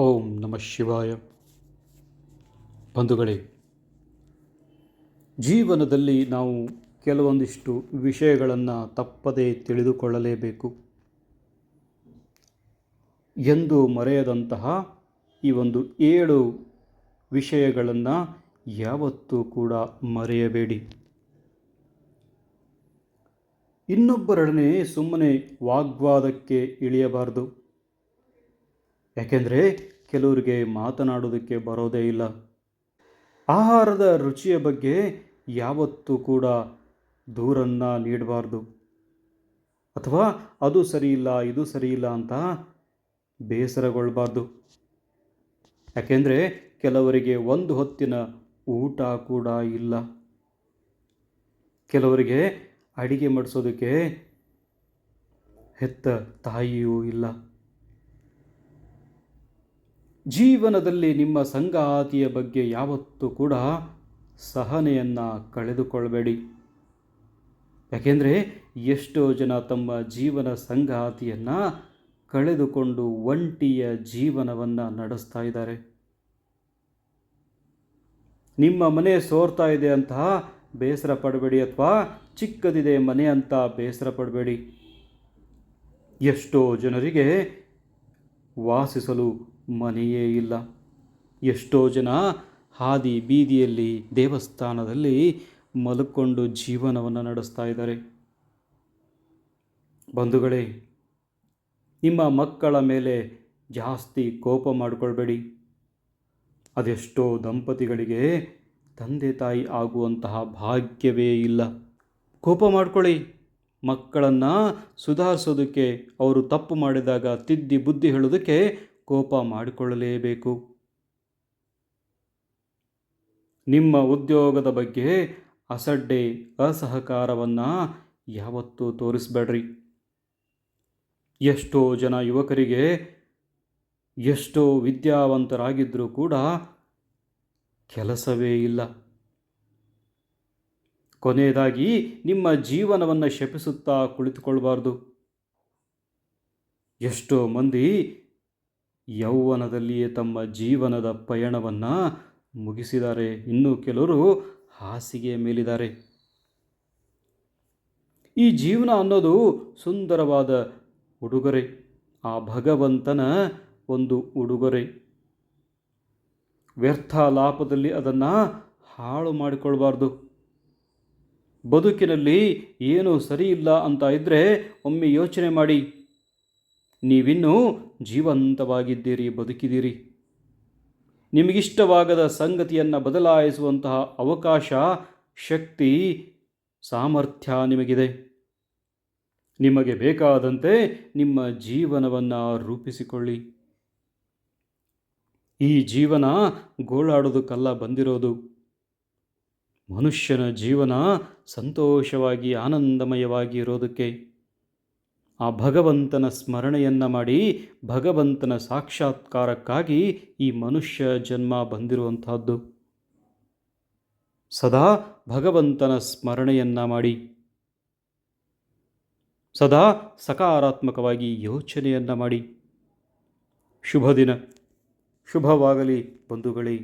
ಓಂ ನಮಃ ಶಿವಾಯ. ಬಂಧುಗಳೇ, ಜೀವನದಲ್ಲಿ ನಾವು ಕೆಲವೊಂದಿಷ್ಟು ವಿಷಯಗಳನ್ನು ತಪ್ಪದೇ ತಿಳಿದುಕೊಳ್ಳಲೇಬೇಕು. ಎಂದು ಮರೆಯದಂತಹ ಈ ಒಂದು ಏಳು ವಿಷಯಗಳನ್ನು ಯಾವತ್ತೂ ಕೂಡ ಮರೆಯಬೇಡಿ. ಇನ್ನೊಬ್ಬರೊಡನೆ ಸುಮ್ಮನೆ ವಾಗ್ವಾದಕ್ಕೆ ಇಳಿಯಬಾರದು. ಯಾಕೆಂದರೆ ಕೆಲವರಿಗೆ ಮಾತನಾಡೋದಕ್ಕೆ ಬರೋದೇ ಇಲ್ಲ. ಆಹಾರದ ರುಚಿಯ ಬಗ್ಗೆ ಯಾವತ್ತೂ ಕೂಡ ದೂರನ್ನು ನೀಡಬಾರ್ದು. ಅಥವಾ ಅದು ಸರಿಯಿಲ್ಲ, ಇದು ಸರಿಯಿಲ್ಲ ಅಂತ ಬೇಸರಗೊಳ್ಬಾರ್ದು. ಯಾಕೆಂದರೆ ಕೆಲವರಿಗೆ ಒಂದು ಹೊತ್ತಿನ ಊಟ ಕೂಡ ಇಲ್ಲ. ಕೆಲವರಿಗೆ ಅಡಿಗೆ ಮಾಡಿಸೋದಕ್ಕೆ ಹೆತ್ತ ತಾಯಿಯೂ ಇಲ್ಲ. ಜೀವನದಲ್ಲಿ ನಿಮ್ಮ ಸಂಗಾತಿಯ ಬಗ್ಗೆ ಯಾವತ್ತೂ ಕೂಡ ಸಹನೆಯನ್ನು ಕಳೆದುಕೊಳ್ಳಬೇಡಿ ಯಾಕೆಂದರೆ ಎಷ್ಟೋ ಜನ ತಮ್ಮ ಜೀವನ ಸಂಗಾತಿಯನ್ನು ಕಳೆದುಕೊಂಡು ಒಂಟಿಯ ಜೀವನವನ್ನು ನಡೆಸ್ತಾ ಇದ್ದಾರೆ. ನಿಮ್ಮ ಮನೆ ಸೋರ್ತಾ ಇದೆ ಅಂತ ಬೇಸರ ಪಡಬೇಡಿ ಅಥವಾ ಚಿಕ್ಕದಿದೆ ಮನೆ ಅಂತ ಬೇಸರ ಪಡಬೇಡಿ. ಎಷ್ಟೋ ಜನರಿಗೆ ವಾಸಿಸಲು ಮನೆಯೇ ಇಲ್ಲ. ಎಷ್ಟೋ ಜನ ಹಾದಿ ಬೀದಿಯಲ್ಲಿ ದೇವಸ್ಥಾನದಲ್ಲಿ ಮಲಕೊಂಡು ಜೀವನವನ್ನು ನಡೆಸ್ತಾ ಇದ್ದಾರೆ. ಬಂಧುಗಳೇ, ನಿಮ್ಮ ಮಕ್ಕಳ ಮೇಲೆ ಜಾಸ್ತಿ ಕೋಪ ಮಾಡಿಕೊಳ್ಬೇಡಿ. ಅದೆಷ್ಟೋ ದಂಪತಿಗಳಿಗೆ ತಂದೆ ತಾಯಿ ಆಗುವಂತಹ ಭಾಗ್ಯವೇ ಇಲ್ಲ. ಕೋಪ ಮಾಡಿಕೊಳ್ಳಿ. ಮಕ್ಕಳನ್ನು ಸುಧಾರಿಸೋದಕ್ಕೆ, ಅವರು ತಪ್ಪು ಮಾಡಿದಾಗ ತಿದ್ದಿ ಬುದ್ಧಿ ಹೇಳೋದಕ್ಕೆ ಕೋಪ ಮಾಡಿಕೊಳ್ಳಲೇಬೇಕು. ನಿಮ್ಮ ಉದ್ಯೋಗದ ಬಗ್ಗೆ ಅಸಡ್ಡೆ, ಅಸಹಕಾರವನ್ನು ಯಾವತ್ತೂ ತೋರಿಸ್ಬೇಡ್ರಿ. ಎಷ್ಟೋ ಜನ ಯುವಕರಿಗೆ ಎಷ್ಟೋ ವಿದ್ಯಾವಂತರಾಗಿದ್ದರೂ ಕೂಡ ಕೆಲಸವೇ ಇಲ್ಲ. ಕೊನೆಯದಾಗಿ, ನಿಮ್ಮ ಜೀವನವನ್ನು ಶಪಿಸುತ್ತಾ ಕುಳಿತುಕೊಳ್ಬಾರ್ದು. ಎಷ್ಟೋ ಮಂದಿ ಯೌವನದಲ್ಲಿಯೇ ತಮ್ಮ ಜೀವನದ ಪಯಣವನ್ನು ಮುಗಿಸಿದ್ದಾರೆ. ಇನ್ನು ಕೆಲವರು ಹಾಸಿಗೆ ಮೇಲಿದ್ದಾರೆ. ಈ ಜೀವನ ಅನ್ನೋದು ಸುಂದರವಾದ ಉಡುಗೊರೆ. ಆ ಭಗವಂತನ ಒಂದು ಉಡುಗೊರೆ. ವ್ಯರ್ಥ ಲಾಪದಲ್ಲಿ ಅದನ್ನು ಹಾಳು ಮಾಡಿಕೊಳ್ಬಾರ್ದು. ಬದುಕಿನಲ್ಲಿ ಏನು ಸರಿಯಿಲ್ಲ ಅಂತ ಇದ್ದರೆ ಒಮ್ಮೆ ಯೋಚನೆ ಮಾಡಿ. ನೀವಿನ್ನೂ ಜೀವಂತವಾಗಿದ್ದೀರಿ, ಬದುಕಿದ್ದೀರಿ. ನಿಮಗಿಷ್ಟವಾಗದ ಸಂಗತಿಯನ್ನು ಬದಲಾಯಿಸುವಂತಹ ಅವಕಾಶ, ಶಕ್ತಿ, ಸಾಮರ್ಥ್ಯ ನಿಮಗಿದೆ. ನಿಮಗೆ ಬೇಕಾದಂತೆ ನಿಮ್ಮ ಜೀವನವನ್ನು ರೂಪಿಸಿಕೊಳ್ಳಿ. ಈ ಜೀವನ ಗೋಳಾಡೋದಕ್ಕಲ್ಲ ಬಂದಿರೋದು. ಮನುಷ್ಯನ ಜೀವನ ಸಂತೋಷವಾಗಿ, ಆನಂದಮಯವಾಗಿ ಇರೋದಕ್ಕೆ. ಆ ಭಗವಂತನ ಸ್ಮರಣೆಯನ್ನು ಮಾಡಿ ಭಗವಂತನ ಸಾಕ್ಷಾತ್ಕಾರಕ್ಕಾಗಿ ಈ ಮನುಷ್ಯ ಜನ್ಮ ಬಂದಿರುವಂತಹದ್ದು ಸದಾ ಭಗವಂತನ ಸ್ಮರಣೆಯನ್ನು ಮಾಡಿ. ಸದಾ ಸಕಾರಾತ್ಮಕವಾಗಿ ಯೋಚನೆಯನ್ನು ಮಾಡಿ. ಶುಭ ದಿನ ಶುಭವಾಗಲಿ ಬಂಧುಗಳೇ.